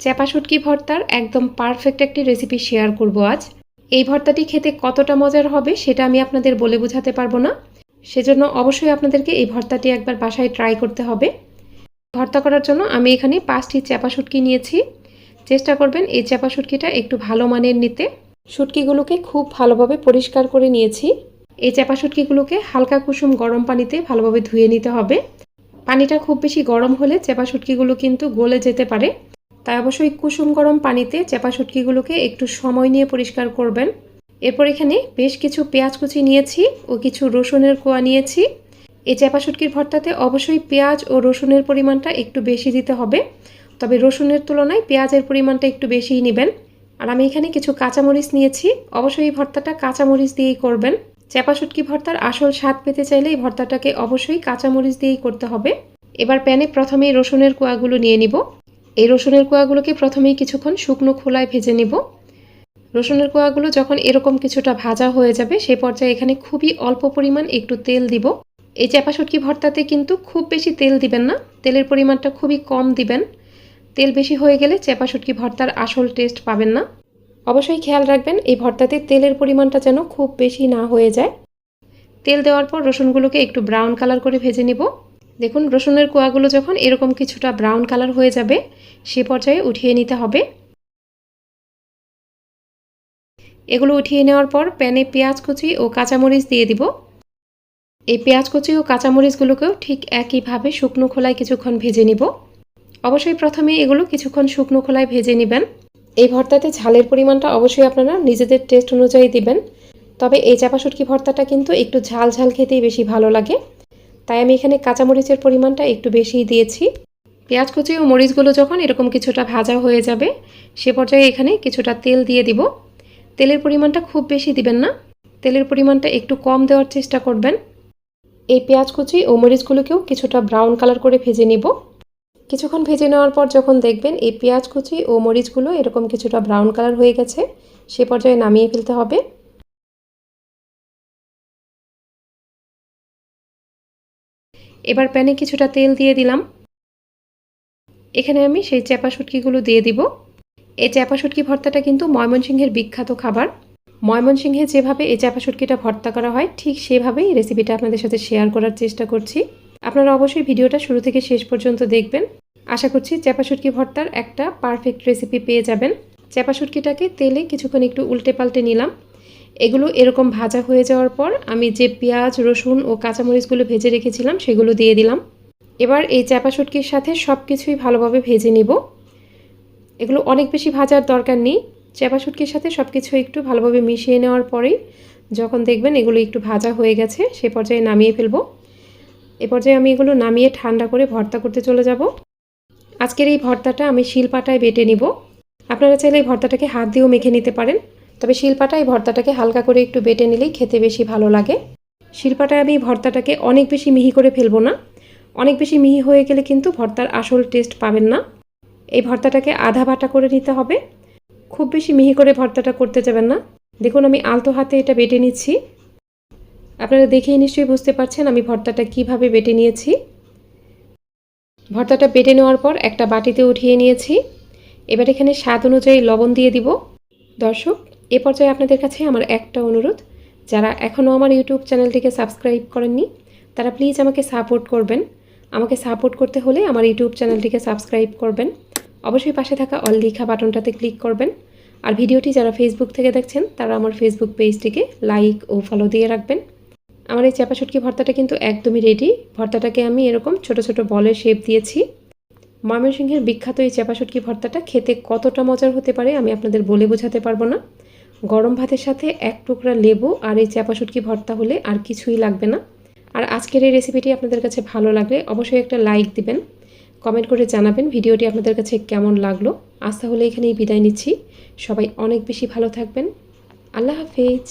চ্যাপা শুটকি ভর্তার একদম পারফেক্ট একটি রেসিপি শেয়ার করব আজ। এই ভর্তাটি খেতে কতটা মজার হবে সেটা আমি আপনাদের বলে বোঝাতে পারব না। সেজন্য অবশ্যই আপনাদেরকে এই ভর্তাটি একবার বাসায় ট্রাই করতে হবে। ভর্তা করার জন্য আমি এখানে পাঁচটি চ্যাপা শুটকি নিয়েছি। চেষ্টা করবেন এই চ্যাপা শুটকিটা একটু ভালো মানের নিতে। শুটকিগুলোকে খুব ভালোভাবে পরিষ্কার করে নিয়েছি। এই চ্যাপা শুটকিগুলোকে হালকা কুসুম গরম পানিতে ভালোভাবে ধুয়ে নিতে হবে। পানিটা খুব বেশি গরম হলে চেপা শুটকিগুলো কিন্তু গলে যেতে পারে। তাই অবশ্যই কুসুম গরম পানিতে চেপা শুটকিগুলোকে একটু সময় নিয়ে পরিষ্কার করবেন। এরপর এখানে বেশ কিছু পেঁয়াজ কুচি নিয়েছি ও কিছু রসুনের কোয়া নিয়েছি। এই চেপা শুটকির ভর্তাতে অবশ্যই পেঁয়াজ ও রসুনের পরিমাণটা একটু বেশি দিতে হবে। তবে রসুনের তুলনায় পেঁয়াজের পরিমাণটা একটু বেশিই নেবেন। আর আমি এখানে কিছু কাঁচামরিচ নিয়েছি। অবশ্যই এই ভর্তাটা কাঁচামরিচ দিয়েই করবেন। চেপা শুটকি ভর্তার আসল স্বাদ পেতে চাইলে এই ভর্তাটাকে অবশ্যই কাঁচামরিচ দিয়েই করতে হবে। এবার প্যানে প্রথমেই রসুনের কোয়াগুলো নিয়ে নিব। এই রসুনের কোয়াগুলোকে প্রথমেই কিছুক্ষণ শুকনো খোলায় ভেজে নেব। রসুনের কোয়াগুলো যখন এরকম কিছুটা ভাজা হয়ে যাবে সেই পর্যায়ে এখানে খুবই অল্প পরিমাণ একটু তেল দিব। এই চাপা শুটকি ভর্তাতে কিন্তু খুব বেশি তেল দিবেন না, তেলের পরিমাণটা খুবই কম দিবেন। তেল বেশি হয়ে গেলে চেপা শুটকি ভর্তার আসল টেস্ট পাবেন না। অবশ্যই খেয়াল রাখবেন, এই ভর্তাতে তেলের পরিমাণটা যেন খুব বেশি না হয়ে যায়। তেল দেওয়ার পর রসুনগুলোকে একটু ব্রাউন কালার করে ভেজে নিব। দেখুন, রসুনের কোয়াগুলো যখন এরকম কিছুটা ব্রাউন কালার হয়ে যাবে, সে পর্যায়ে উঠিয়ে নিতে হবে। এগুলো উঠিয়ে নেওয়ার পর প্যানে পেঁয়াজ কুচি ও কাঁচামরিচ দিয়ে দিব। এই পেঁয়াজ কুচি ও কাঁচামরিচগুলোকেও ঠিক একইভাবে শুকনো খোলায় কিছুক্ষণ ভেজে নিব। অবশ্যই প্রথমে এগুলো কিছুক্ষণ শুকনো খোলায় ভেজে নেবেন। এই ভর্তাতে ঝালের পরিমাণটা অবশ্যই আপনারা নিজেদের টেস্ট অনুযায়ী দিবেন। তবে এই চাপাশুটকি ভর্তাটা কিন্তু একটু ঝাল ঝাল খেতেই বেশি ভালো লাগে। তাই আমি এখানে কাঁচামরিচের পরিমাণটা একটু বেশিই দিয়েছি। পেঁয়াজ কুচি ও মরিচগুলো যখন এরকম কিছুটা ভাজা হয়ে যাবে, সে পর্যায়ে এখানে কিছুটা তেল দিয়ে দিব। তেলের পরিমাণটা খুব বেশি দিবেন না। তেলের পরিমাণটা একটু কম দেওয়ার চেষ্টা করবেন। এই পেঁয়াজ কুচি ও মরিচগুলোকেও কিছুটা ব্রাউন কালার করে ভেজে নিব। কিছুক্ষণ ভেজে নেওয়ার পর যখন দেখবেন এই পেঁয়াজ কুচি ও মরিচগুলো এরকম কিছুটা ব্রাউন কালার হয়ে গেছে, সে পর্যায়ে নামিয়ে ফেলতে হবে। এবার প্যানে কিছুটা তেল দিয়ে দিলাম। এখানে আমি সেই চ্যাপা শুটকিগুলো দিয়ে দিব। এই চ্যাপা শুটকি ভর্তাটা কিন্তু ময়মনসিংহের বিখ্যাত খাবার। ময়মনসিংহে যেভাবে এই চ্যাপা শুটকিটা ভর্তা করা হয়, ঠিক সেভাবেই রেসিপিটা আপনাদের সাথে শেয়ার করার চেষ্টা করছি। আপনারা অবশ্যই ভিডিওটা শুরু থেকে শেষ পর্যন্ত দেখবেন। আশা করছি চ্যাপা শুটকি ভর্তার একটা পারফেক্ট রেসিপি পেয়ে যাবেন। চ্যাপা শুটকিটাকে তেলে কিছুক্ষণ একটু উল্টে পাল্টে নিলাম। এগুলো এরকম ভাজা হয়ে যাওয়ার পর আমি যে পেঁয়াজ, রসুন ও কাঁচামরিচগুলো ভেজে রেখেছিলাম, সেগুলো দিয়ে দিলাম। এবার এই চ্যাপা শুটকির সাথে সব কিছুই ভালোভাবে ভেজে নিব। এগুলো অনেক বেশি ভাজার দরকার নেই। চ্যাপা শুটকির সাথে সব কিছু একটু ভালোভাবে মিশিয়ে নেওয়ার পরেই যখন দেখবেন এগুলো একটু ভাজা হয়ে গেছে, সে পর্যায়ে নামিয়ে ফেলব। এ পর্যায়ে আমি এগুলো নামিয়ে ঠান্ডা করে ভর্তা করতে চলে যাব। আজকের এই ভর্তাটা আমি শিলপাটায় বেটে নিব। আপনারা চাইলে এই ভর্তাটাকে হাত দিয়েও মেখে নিতে পারেন। তবে শিলপাটায় ভর্তাটাকে হালকা করে একটু বেটে নিলেই খেতে বেশি ভালো লাগে। শিলপাটায় আমি ভর্তাটাকে অনেক বেশি মিহি করে ফেলব না। অনেক বেশি মিহি হয়ে গেলে কিন্তু ভর্তার আসল টেস্ট পাবেন না। এই ভর্তাটাকে আধা বাটা করে নিতে হবে। খুব বেশি মিহি করে ভর্তাটা করতে যাবেন না। দেখুন, আমি আলতো হাতে এটা বেটে নিচ্ছি। আপনারা দেখেই নিশ্চয়ই বুঝতে পারছেন আমি ভর্তাটা কীভাবে বেটে নিয়েছি। ভর্তাটা বেটে নেওয়ার পর একটা বাটিতে উঠিয়ে নিয়েছি। এবার এখানে স্বাদ অনুযায়ী লবণ দিয়ে দিব। দর্শক এ পর্যায়ে আপনাদের কাছে আমার একটা অনুরোধ, যারা এখনও আমার ইউটিউব চ্যানেলটিকে সাবস্ক্রাইব করেননি, তারা প্লিজ আমাকে সাপোর্ট করবেন। আমাকে সাপোর্ট করতে হলে আমার ইউটিউব চ্যানেলটিকে সাবস্ক্রাইব করবেন। অবশ্যই পাশে থাকা অল লিখা বাটনটাতে ক্লিক করবেন। আর ভিডিওটি যারা ফেসবুক থেকে দেখছেন, তারা আমার ফেসবুক পেজটিকে লাইক ও ফলো দিয়ে রাখবেন। আমার এই চাপা শুটকি ভর্তাটা কিন্তু একদমই রেডি ভর্তাটাকে আমি এরকম ছোট ছোট বলের শেপ দিয়েছি। ময়মনসিংহের বিখ্যাত এই চাপা শুটকি ভর্তাটা খেতে কতটা মজার হতে পারে আমি আপনাদের বলে বোঝাতে পারব না। গরম ভাতের সাথে এক টুকরা লেবু আর এই চাপা শুটকি ভর্তা হলে আর কিছুই লাগবে না। আর আজকের এই রেসিপিটি আপনাদের কাছে ভালো লাগলে অবশ্যই একটা লাইক দিবেন। কমেন্ট করে জানাবেন ভিডিওটি আপনাদের কাছে কেমন লাগল। আজ তাহলে এখানেই বিদায় নিচ্ছি। সবাই অনেক বেশি ভালো থাকবেন। আল্লাহ হাফেজ।